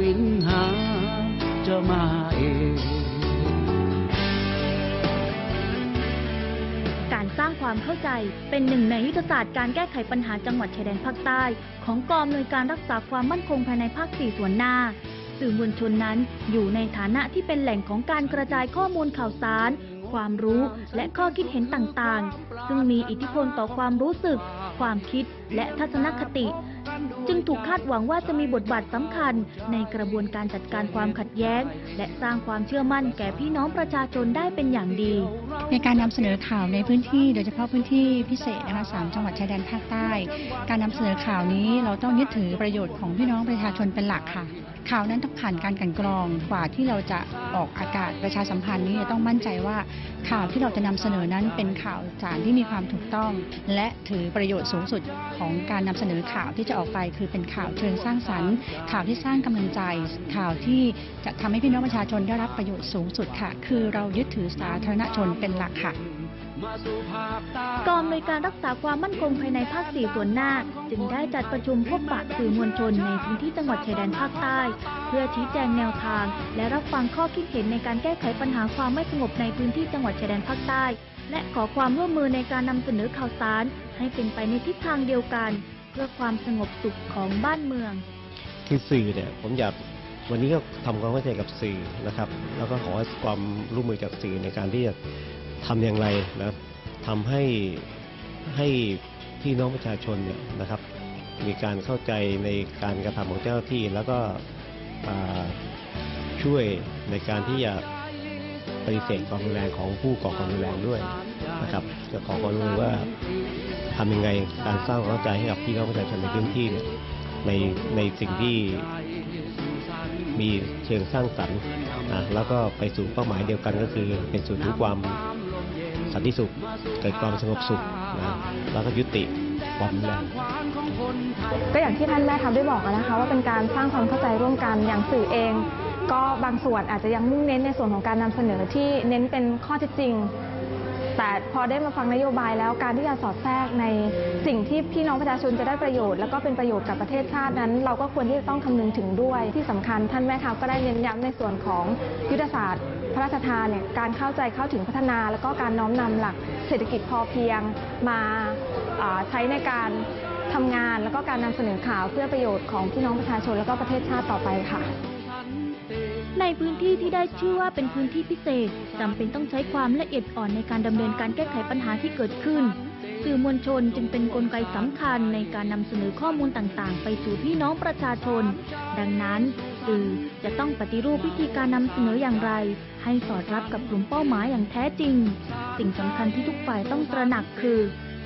วินหาจะมาเองการสร้างความเข้าใจเป็นหนึ่งในยุทธศาสตร์การแก้ไขปัญหาจังหวัดชายแดนภาคใต้ ของกองอำนวยการรักษาความมั่นคงภายในภาค4ส่วนหน้าสื่อมวลชนนั้นอยู่ในฐานะที่เป็นแหล่งของการกระจายข้อมูลข่าวสาร ความรู้และข้อคิดเห็นต่างๆ ซึ่งมีอิทธิพลต่อความรู้สึก ความคิดและทัศนคติ จึงถูกคาดหวังว่าจะมีบทบาทสำคัญในกระบวนการจัดการความขัดแย้ง และสร้างความเชื่อมั่นแก่พี่น้องประชาชนได้เป็นอย่างดี ในการนำเสนอข่าวในพื้นที่ โดยเฉพาะพื้นที่พิเศษนะคะสามจังหวัดชายแดนภาคใต้ การนำเสนอข่าวนี้เราต้องยึดถือประโยชน์ของพี่น้องประชาชนเป็นหลักค่ะ ข่าวนั้นต้องผ่านการกันกรองกว่าที่เราจะออกอากาศประชาสัมพันธ์นี้ต้องมั่นใจว่าข่าวที่เราจะนำเสนอนั้นเป็นข่าวสารที่มีความถูกต้อง และถือประโยชน์สูงสุดของการนำเสนอข่าวที่จะออกไปคือเป็นข่าวเชิงสร้างสรรค์ ข่าวที่สร้างกำลังใจ ข่าวที่จะทำให้พี่น้องประชาชนได้รับประโยชน์สูงสุดค่ะ คือเรายึดถือสาธารณชนเป็นหลักค่ะกองอนการรักษาความมั่นคงภายในภาค 4 ส่วนหน้า จึงได้จัดประชุมพบปะสื่อมวลชนในพื้นที่จังหวัดชายแดนภาคใต้ เพื่อชี้แจงแนวทาง และรับฟังข้อคิดเห็นในการแก้ไขปัญหาความไม่สงบในพื้นที่จังหวัดชายแดนภาคใต้ และขอความร่วมมือในการนำเสนอข่าวสาร ให้เป็นไปในทิศทางเดียวกัน เพื่อความสงบสุขของบ้านเมือง คือสื่อเนี่ยผมอยากวันนี้ก็ทำความเข้าใจกับสื่อนะครับ แล้วก็ขอความร่วมมือจากสื่อในการที่จะทำอย่างไรนะทำให้ให้พี่น้องประชาชนเนี่ยนะครับ มีการเข้าใจในการกระทำของเจ้าหน้าที่ แล้วก็ช่วยในการที่จะปฏิเสธความรุนแรงของผู้ก่อความรุนแรงด้วยนะครับ จะขอความร่วมมือว่าทำยังไงการสร้างความเข้าใจให้กับพี่น้องประชาชนในพื้นที่เนี่ยในในสิ่งที่มีเชิงสร้างสรรค์นะแล้วก็ไปสู่เป้าหมายเดียวกันก็คือ เป็นสู่ถึงความสันติสุขเกิดความสงบสุขนะแล้วก็ยุติความรุนแรงก็อย่างที่ท่านแม่ทัพได้บอกนะคะ ว่าเป็นการสร้างความเข้าใจร่วมกันอย่างสื่อเอง ก็บางส่วนอาจจะยังมุ่งเน้นในส่วนของการนำเสนอที่เน้นเป็นข้อเท็จจริง แต่พอได้มาฟังนโยบายแล้วการที่จะสอดแทรกในสิ่งที่พี่น้องประชาชนจะได้ประโยชน์ แล้วก็เป็นประโยชน์กับประเทศชาตินั้น เราก็ควรที่จะต้องคำนึงถึงด้วยที่สำคัญท่านแม่ทัพก็ได้เน้นย้ำในส่วนของยุทธศาสตร์พระราชทานเนี่ยการเข้าใจเข้าถึงพัฒนา แล้วก็การน้อมนำหลักเศรษฐกิจพอเพียงมาใช้ในการทำงานแล้วก็การนำเสนอข่าวเพื่อประโยชน์ของพี่น้องประชาชน แล้วก็ประเทศชาติต่อไปค่ะ ในพื้นที่ที่ได้ชื่อว่าเป็นพื้นที่พิเศษจำเป็นต้องใช้ความละเอียดอ่อนในการดำเนินการแก้ไขปัญหาที่เกิดขึ้น สื่อมวลชนจึงเป็นนกลไกสำคัญในการนำเสนอข้อมูลต่างๆ ไปสู่พี่น้องประชาชน ดังนั้น สื่อจะต้องปฏิรูปวิธีการนำเสนออย่างไร ให้สอดรับกับกลุ่มเป้าหมายอย่างแท้จริง สิ่งสำคัญที่ทุกฝ่ายต้องตระหนักคือ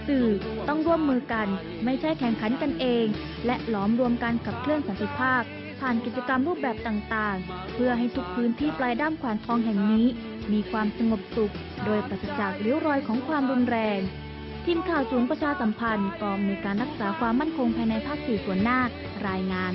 สื่อต้องร่วมมือกัน ไม่ใช่แข่งขันกันเอง และหลอมรวมกันกับเคลื่อนสันติภาพ ผ่านกิจกรรมรูปแบบต่างๆ เพื่อให้ทุกพื้นที่ปลายด้ามขวานทองแห่งนี้ มีความสงบสุข โดยปราศจากเลี้ยวรอยของความรุนแรง ทีมข่าวศูนย์ประชาสัมพันธ์กองในการรักษาความมั่นคงภายในภาคสี่ส่วนหน้ารายงาน